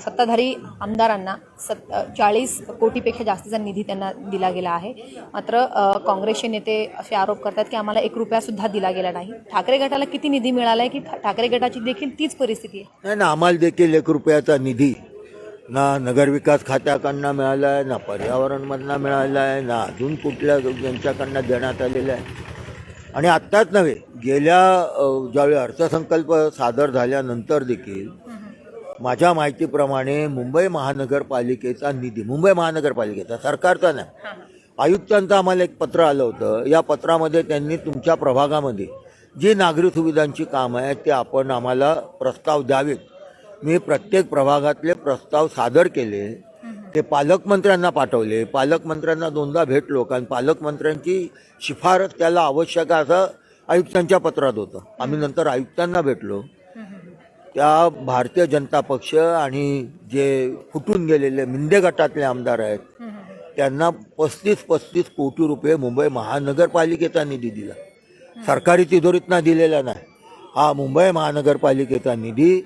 सत्ताधारी आमदारांना सत् चाळीस कोटीपेक्षा जास्तीचा निधी त्यांना दिला गेला आहे. मात्र काँग्रेसचे नेते असे आरोप करतात की आम्हाला एक रुपयासुद्धा दिला गेला नाही. ठाकरे गटाला किती निधी मिळाला आहे की ठाकरे गटाची देखील तीच परिस्थिती आहे. नाही ना आम्हाला देखील एक रुपयाचा निधी ना नगरविकास खात्याकडनं मिळाला आहे ना पर्यावरणमधनं मिळाला आहे ना अजून कुठल्या ज्यांच्याकडनं देण्यात आलेलं आहे. आणि आत्ताच नव्हे गेल्या ज्यावेळी अर्थसंकल्प सादर झाल्यानंतर देखील माझ्या माहितीप्रमाणे मुंबई महानगरपालिकेचा निधी मुंबई महानगरपालिकेचा सरकारचा नाही. आयुक्तांचं आम्हाला एक पत्र आलं होतं. या पत्रामध्ये त्यांनी तुमच्या प्रभागामध्ये जी नागरी सुविधांची कामं आहेत ते आपण आम्हाला प्रस्ताव द्यावेत. मी प्रत्येक प्रभागातले प्रस्ताव सादर केले. ते पालकमंत्र्यांना पाठवले. पालकमंत्र्यांना दोनदा भेटलो कारण पालकमंत्र्यांची शिफारस त्याला आवश्यक आहे असं आयुक्तांच्या पत्रात होतं. आम्ही नंतर आयुक्तांना भेटलो. त्या भारतीय जनता पक्ष आणि जे फुटून गेलेले मिंदे गटातले आमदार आहेत त्यांना पस्तीस पस्तीस कोटी रुपये मुंबई महानगरपालिकेचा निधी दिला. सरकारी तिजोरीतना दिलेला नाही. हा मुंबई महानगरपालिकेचा निधी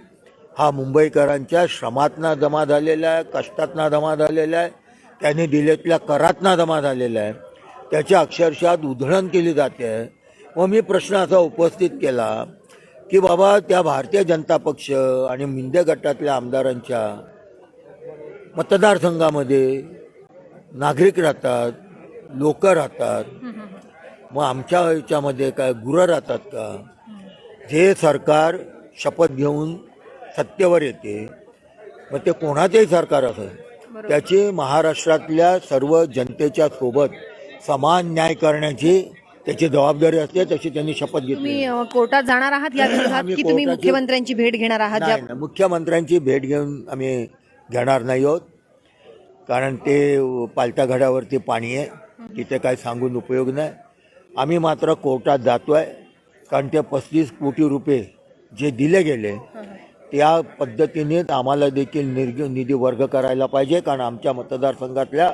हा मुंबईकरांच्या श्रमातना जमा झालेला आहे कष्टातना जमा झालेला आहे त्यांनी दिलेल्या करातना जमा झालेला आहे. त्याची अक्षरशः उधळण केली जाते. आहे व मी प्रश्न असा उपस्थित केला. की बाबा त्या भारतीय जनता पक्ष आणि मिंदे गटातल्या आमदारांच्या मतदारसंघामध्ये नागरिक राहतात लोक राहतात. मग आमच्या ह्याच्यामध्ये काय गुरं राहतात का? जे सरकार शपथ घेऊन सत्तेवर येते मग ते कोणाचंही सरकार असेल त्याची महाराष्ट्रातल्या सर्व जनतेच्या सोबत समान न्याय करण्याची त्याची जबाबदारी असते तशी त्यांनी शपथ घेतली. तुम्ही अ, कोर्टात जाणार आहात या विरोधात आम्ही की तुम्ही मुख्यमंत्र्यांची भेट घेणार आहात? ज्या नाही नाही, मुख्यमंत्र्यांची भेट घेऊन आम्ही घेणार नाही आहोत. कारण ते पालत्या घड्यावरती पाणी आहे. तिथे काय सांगून उपयोग नाही. आम्ही मात्र कोर्टात जातो आहे कारण ते पस्तीस कोटी रुपये जे दिले गेले त्या पद्धतीनेच आम्हाला देखील निर्ग निधी वर्ग करायला पाहिजे. कारण आमच्या मतदारसंघातल्या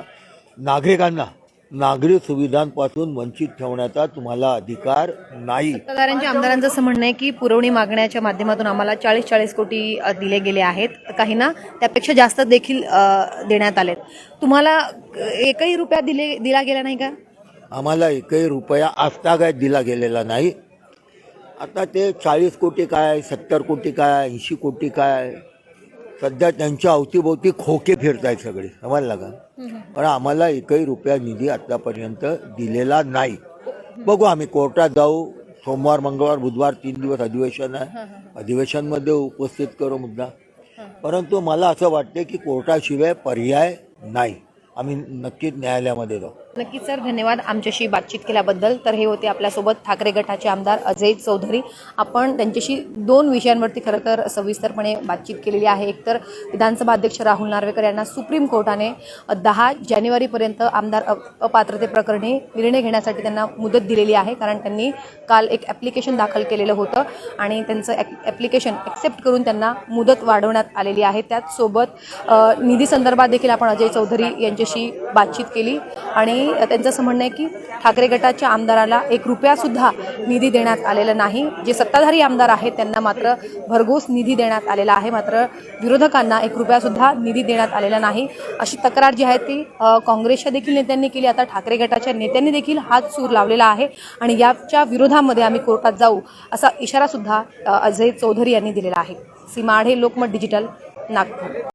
नागरिकांना नागरी सुविधांपासून वंचित ठेवण्याचा तुम्हाला अधिकार नाही. सत्ताधाऱ्यांच्या आमदारांचं असं म्हणणं आहे की पुरवणी मागण्याच्या माध्यमातून आम्हाला चाळीस चाळीस कोटी दिले गेले आहेत. काही ना त्यापेक्षा जास्त देखील देण्यात आलेत. तुम्हाला एकही रुपया दिले दिला गेला नाही का? आम्हाला एकही रुपया आजतागायत दिला गेलेला नाही. आता ते चाळीस कोटी काय सत्तर कोटी काय ऐंशी कोटी काय सध्या त्यांच्या अवतीभोवती खोके फिरत आहेत सगळे. समजलं का? पण आम्हाला एकही रुपया निधी आतापर्यंत दिलेला नाही. बघू आम्ही कोर्टात जाऊ. सोमवार मंगळवार बुधवार तीन दिवस अधिवेशन आहे. अधिवेशनमध्ये उपस्थित करू मुद्दा. परंतु मला असं वाटते की कोर्टाशिवाय पर्याय नाही. आम्ही नक्कीच न्यायालयामध्ये जाऊ. नक्कीच सर धन्यवाद आमच्याशी बातचीत केल्याबद्दल. तर हे होते आपल्यासोबत ठाकरे गटाचे आमदार अजय चौधरी. आपण त्यांच्याशी दोन विषयांवरती खरं तर सविस्तरपणे बातचीत केलेली आहे. एकतर विधानसभा अध्यक्ष राहुल नार्वेकर यांना सुप्रीम कोर्टाने दहा जानेवारीपर्यंत आमदार अ- अपात्रतेप्रकरणी निर्णय घेण्यासाठी त्यांना मुदत दिलेली आहे कारण त्यांनी काल एक ॲप्लिकेशन दाखल केलेलं होतं आणि त्यांचं ॲप्लिकेशन ॲक्सेप्ट करून त्यांना मुदत वाढवण्यात आलेली आहे. त्याचसोबत निधी संदर्भात देखील आपण अजय चौधरी यांच्याशी बातचीत केली आणि त्यांचं असं म्हणणं आहे की ठाकरे गटाच्या आमदाराला एक रुपयासुद्धा निधी देण्यात आलेला नाही. जे सत्ताधारी आमदार आहेत त्यांना मात्र भरघोस निधी देण्यात आलेला आहे. मात्र विरोधकांना एक रुपयासुद्धा निधी देण्यात आलेला नाही. अशी तक्रार जी आहे ती काँग्रेसच्या देखील नेत्यांनी केली. आता ठाकरे गटाच्या नेत्यांनी देखील हात सूर लावलेला आहे आणि याच्या विरोधामध्ये आम्ही कोर्टात जाऊ असा इशारासुद्धा अजय चौधरी यांनी दिलेला आहे. सीमा आढे लोकमत डिजिटल नागपूर.